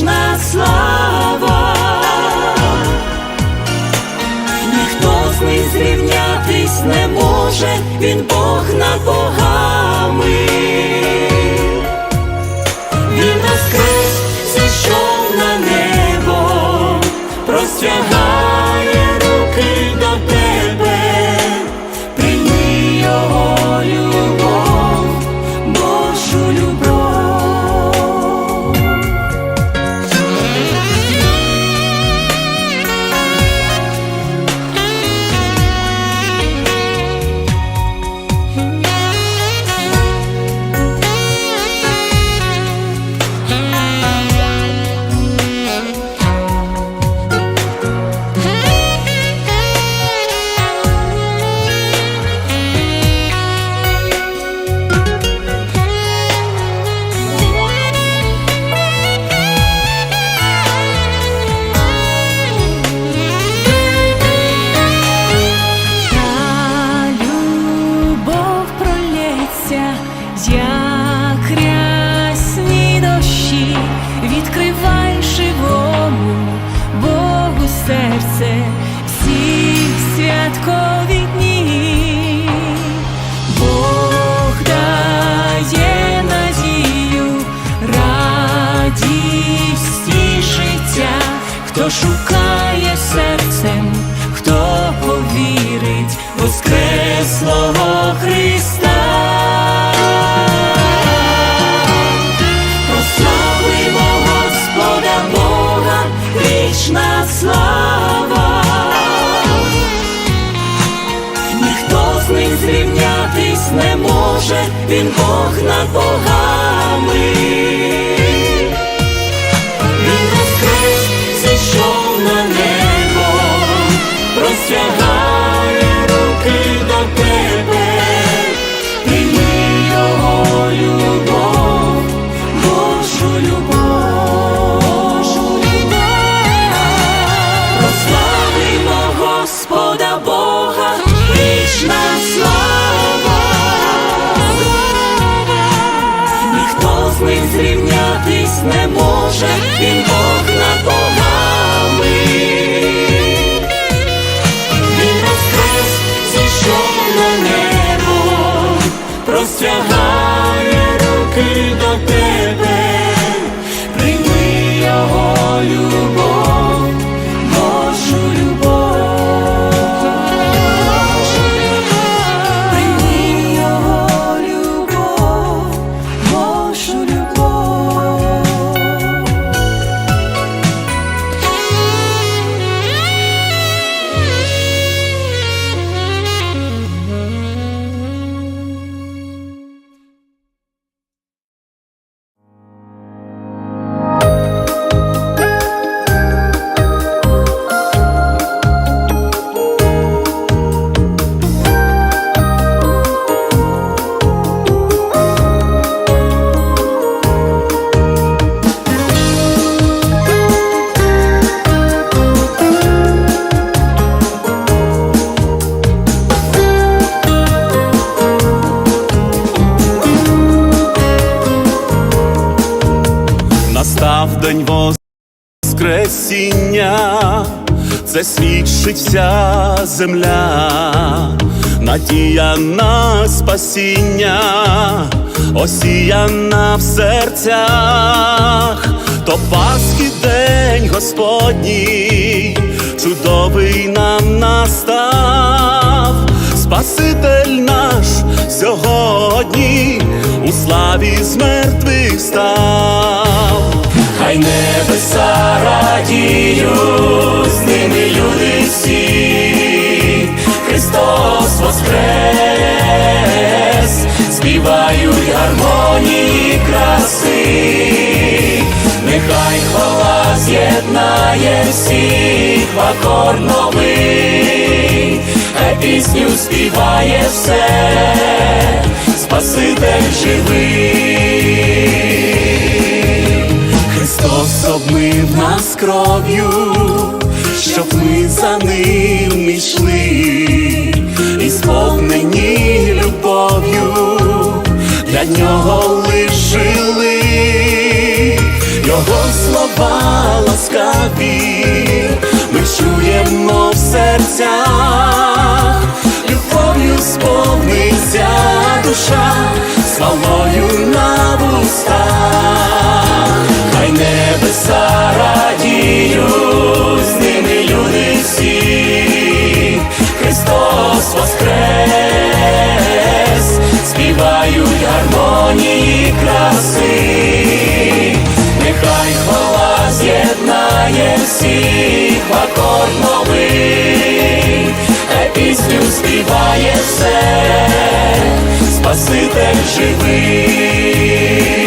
вічна слава. Ніхто з них зрівнятись не може, він Бог над богами. Бог руки до тебе, свідчить вся земля, надія на спасіння, осіяна в серцях, то Пасхи день Господній, чудовий нам настав, Спаситель наш сьогодні у славі з мертвих став. Хай небеса радіють, з ними люди всі, Христос воскрес, співають гармонії краси, нехай хвала з'єднає всіх в акорд новий, хай пісню співає все, Спаситель живий. Нас кров'ю, щоб ми за ним ішли, і сповнені любов'ю для нього лиш жили, його слова ласкаві, ми чуємо в серцях, любов'ю сповниться душа, славою з'єднає всіх акорд новий, хай пісню співає все, Спаситель живий.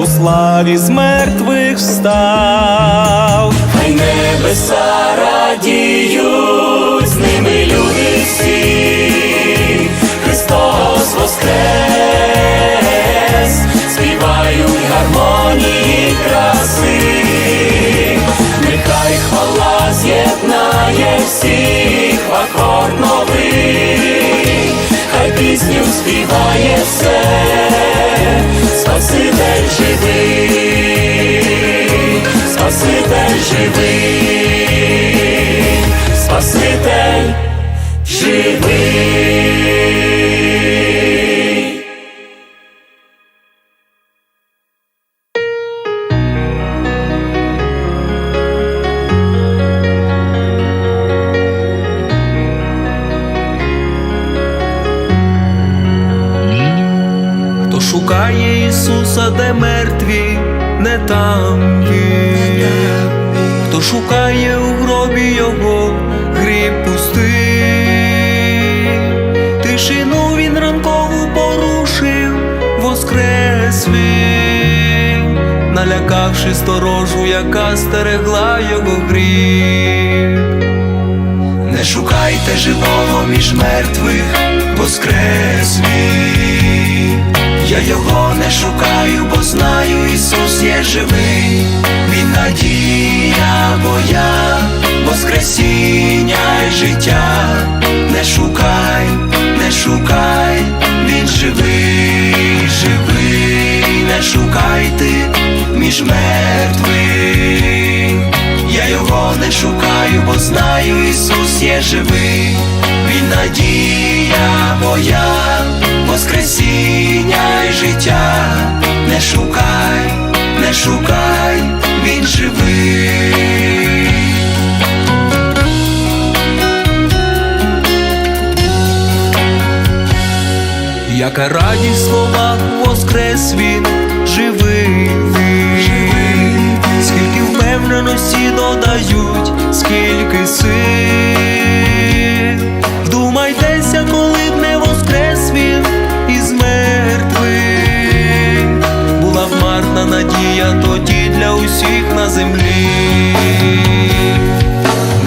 У славі з мертвих встав. Хай небеса радіють, з ними люди всі, Христос воскрес, співають гармонії краси, нехай хвала з'єднає всіх в акорд новий, хай пісню співає все, Спаситель живий, Спаситель живий, воскрес налякавши сторожу, яка стерегла його гріх. Не шукайте живого між мертвих, воскрес. Я його не шукаю, бо знаю, Ісус є живий, Він надія моя, Воскресіння й життя. Не шукай, не шукай, Він живий, живий, не шукайте між мертвих. Я його не шукаю, бо знаю, Ісус є живий, Він надія моя, Воскресіння й життя. Не шукай, не шукай, Він живий. Яка радість слова воскрес він, живий він, скільки впевненості додають, скільки сил. Вдумайтеся, коли б не воскрес він із мертвих. Була б марна надія тоді для усіх на землі.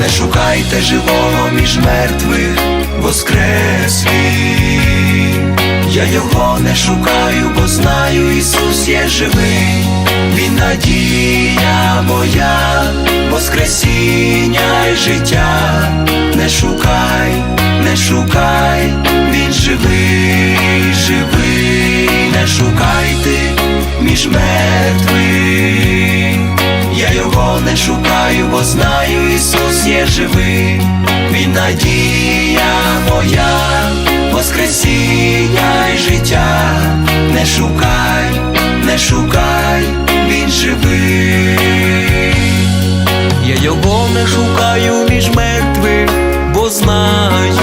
Не шукайте живого між мертвих, воскрес він. Я його не шукаю, бо знаю, Ісус є живий, Він надія моя, Воскресіння й життя. Не шукай, не шукай, Він живий, живий, не шукайте між мертвих. Я його не шукаю, бо знаю, Ісус є живий, Він надія моя, Воскресіння й життя. Не шукай, не шукай, Він живий. Я його не шукаю між мертвих, бо знаю,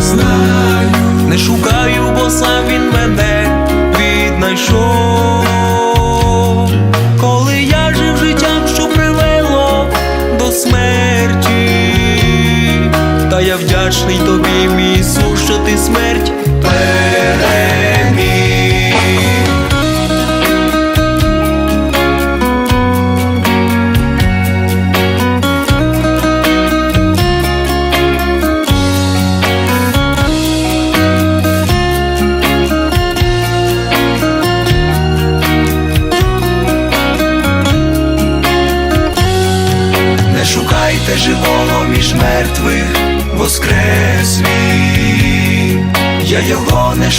знаю, не шукаю, бо сам він мене віднайшов. Коли я жив життям, що привело до смерті, та я вдячний тобі,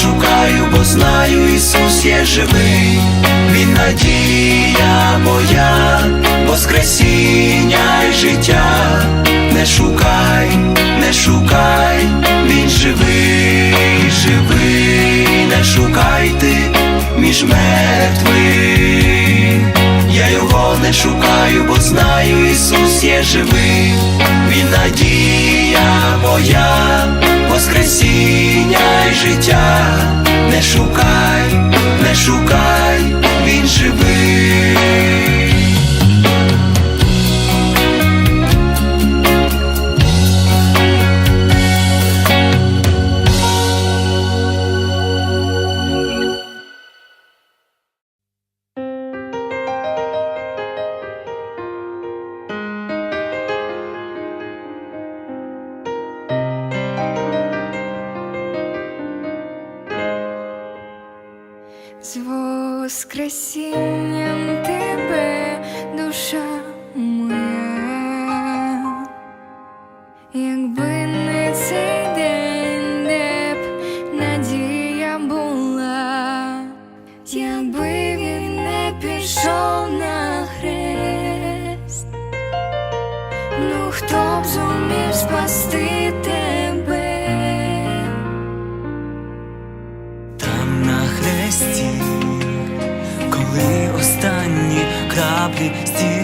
шукаю, бо знаю, Ісус є живий, Він надія моя, Воскресіння й життя. Не шукай, не шукай, він живий, живий, не шукайте між мертвих. Я його не шукаю, бо знаю, Ісус є живий, Він надія моя, Воскресіння й життя. Не шукай, не шукай, Він живий. Ну хто б зумів спасти тебе? Там на хресті, коли останні краплі стікали,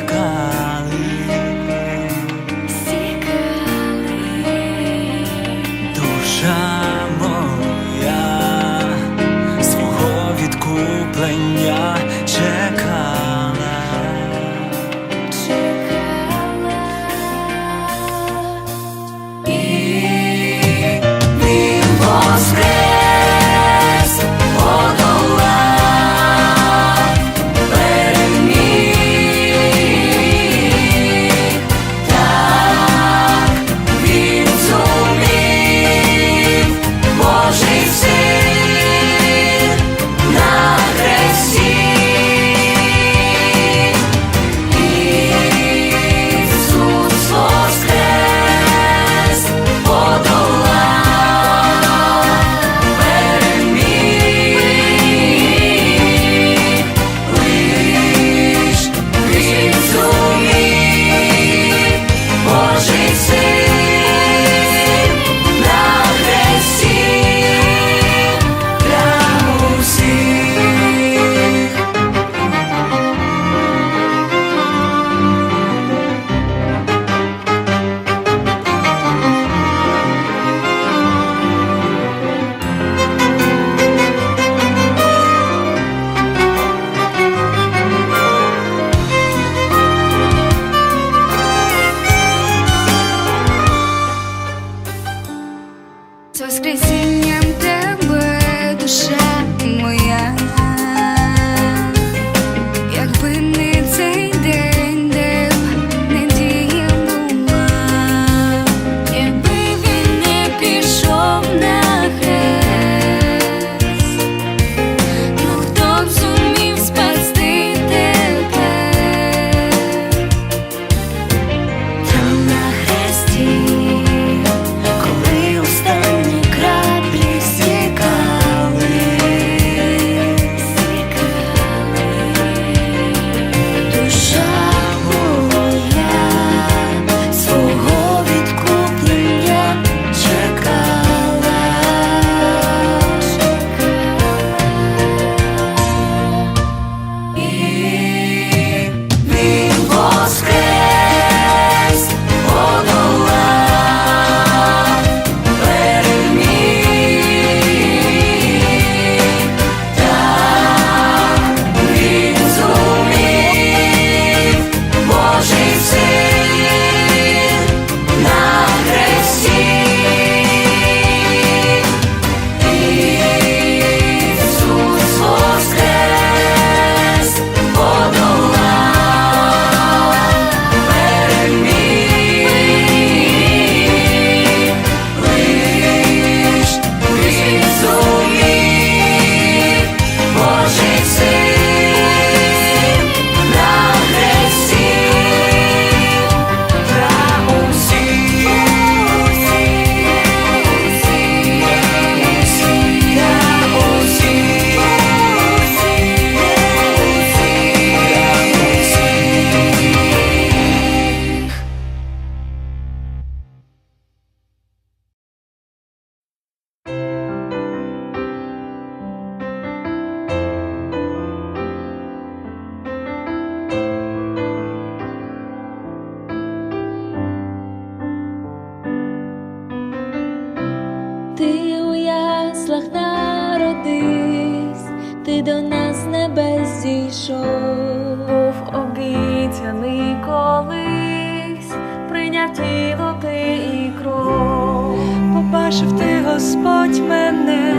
Господь, мене,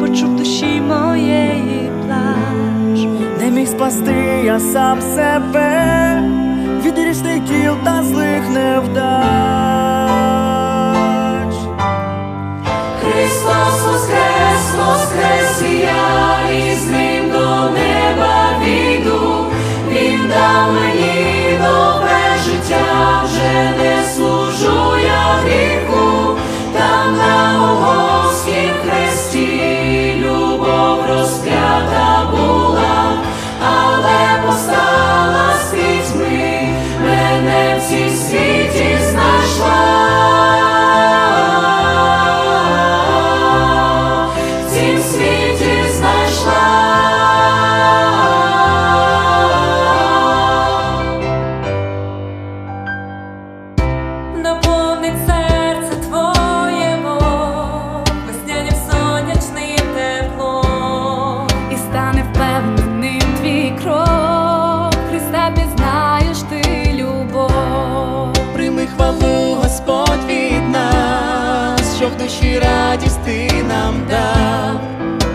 почув душі моєї плач. Не міг спасти я сам себе від різних кіл та злих невдач. Христос воскрес, воскрес і я, і з ним до неба війду. Він дав мені нове життя, вже не в душі радість ти нам дав,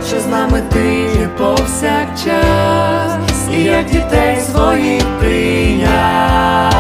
що з нами ти є повсякчас, і як дітей своїх прийняв.